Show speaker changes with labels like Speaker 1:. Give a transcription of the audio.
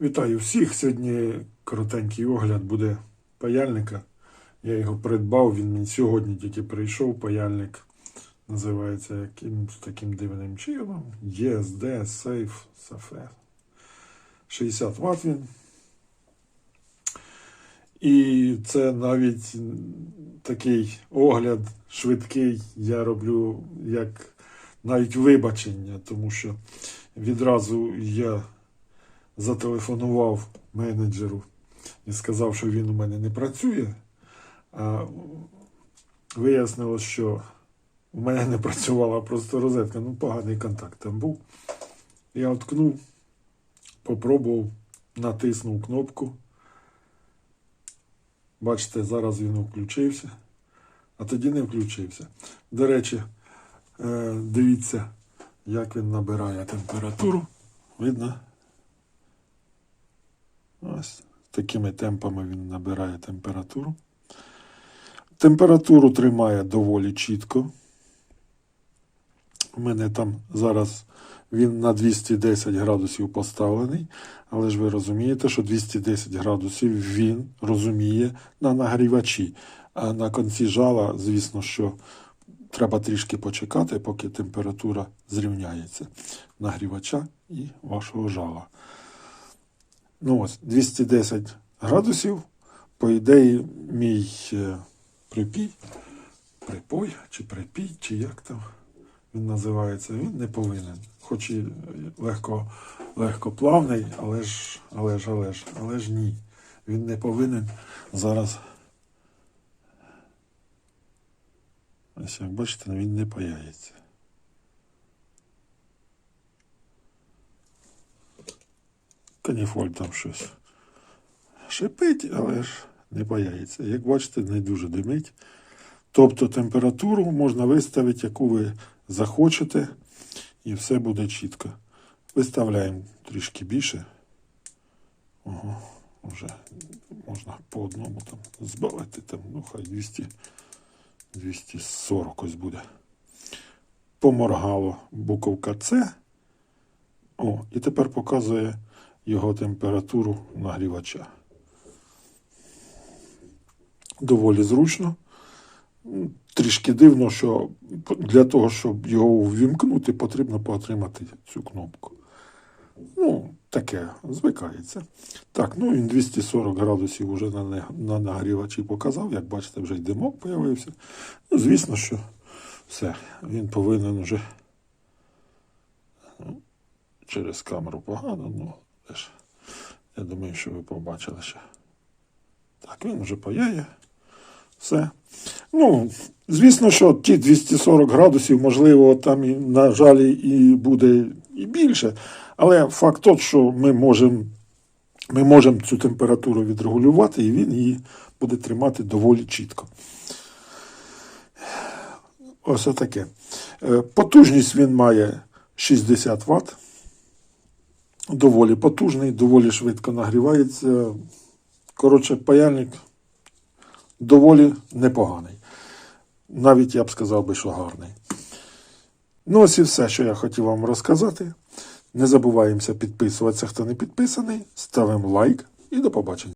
Speaker 1: Вітаю всіх. Сьогодні коротенький огляд буде паяльника. Я його придбав, він мені сьогодні тільки прийшов. Паяльник називається якимось таким дивним чином. ESD Safe Safe. 60 Вт він. І це навіть такий огляд швидкий я роблю як навіть вибачення, тому що відразу я зателефонував менеджеру і сказав, що він у мене не працює. А вияснилось, що у мене не працювала просто розетка. Ну, поганий контакт там був. Я вткнув, попробував, натиснув кнопку. Бачите, зараз він включився, а тоді не включився. До речі, е, дивіться, як він набирає температуру. Видно? Ось такими темпами він набирає температуру. Температуру тримає доволі чітко. У мене там зараз він на 210 градусів поставлений, але ж ви розумієте, що 210 градусів він розуміє на нагрівачі. А на кінці жала, звісно, що треба трішки почекати, поки температура зрівняється нагрівача і вашого жала. Ну ось, 210 градусів. По ідеї, мій е, припій, припой чи припій, чи як там він називається, він не повинен. Хоч і легко, легкоплавний, але ж, але ж, але ж, але ж ні. Він не повинен зараз. Ось як бачите, він не паяється. Каніфоль там щось шипить, але ж не паяється. Як бачите, не дуже димить. Тобто температуру можна виставити, яку ви захочете, і все буде чітко. Виставляємо трішки більше. Ого, вже можна по одному там збавити, там, ну хай 200, 240 ось буде. Поморгало буковка С. О, і тепер показує його температуру нагрівача. Доволі зручно. Трішки дивно, що для того, щоб його ввімкнути, потрібно потримати цю кнопку. Ну, таке, звикається. Так, ну він 240 градусів вже на, на нагрівачі показав. Як бачите, вже й димок появився. Ну, звісно, що все, він повинен вже ну, через камеру погано, ну, я думаю, що ви побачили ще. Так, він вже паяє. Все. Ну, звісно, що ті 240 градусів, можливо, там і на жалі і буде і більше. Але факт тот, що ми можемо ми можемо цю температуру відрегулювати, і він її буде тримати доволі чітко. Ось таке. Е, Потужність він має 60 Вт. Доволі потужний, доволі швидко нагрівається. Коротше, паяльник доволі непоганий. Навіть я б сказав би, що гарний. Ну, ось і все, що я хотів вам розказати. Не забуваємося підписуватися, хто не підписаний. Ставимо лайк і до побачення.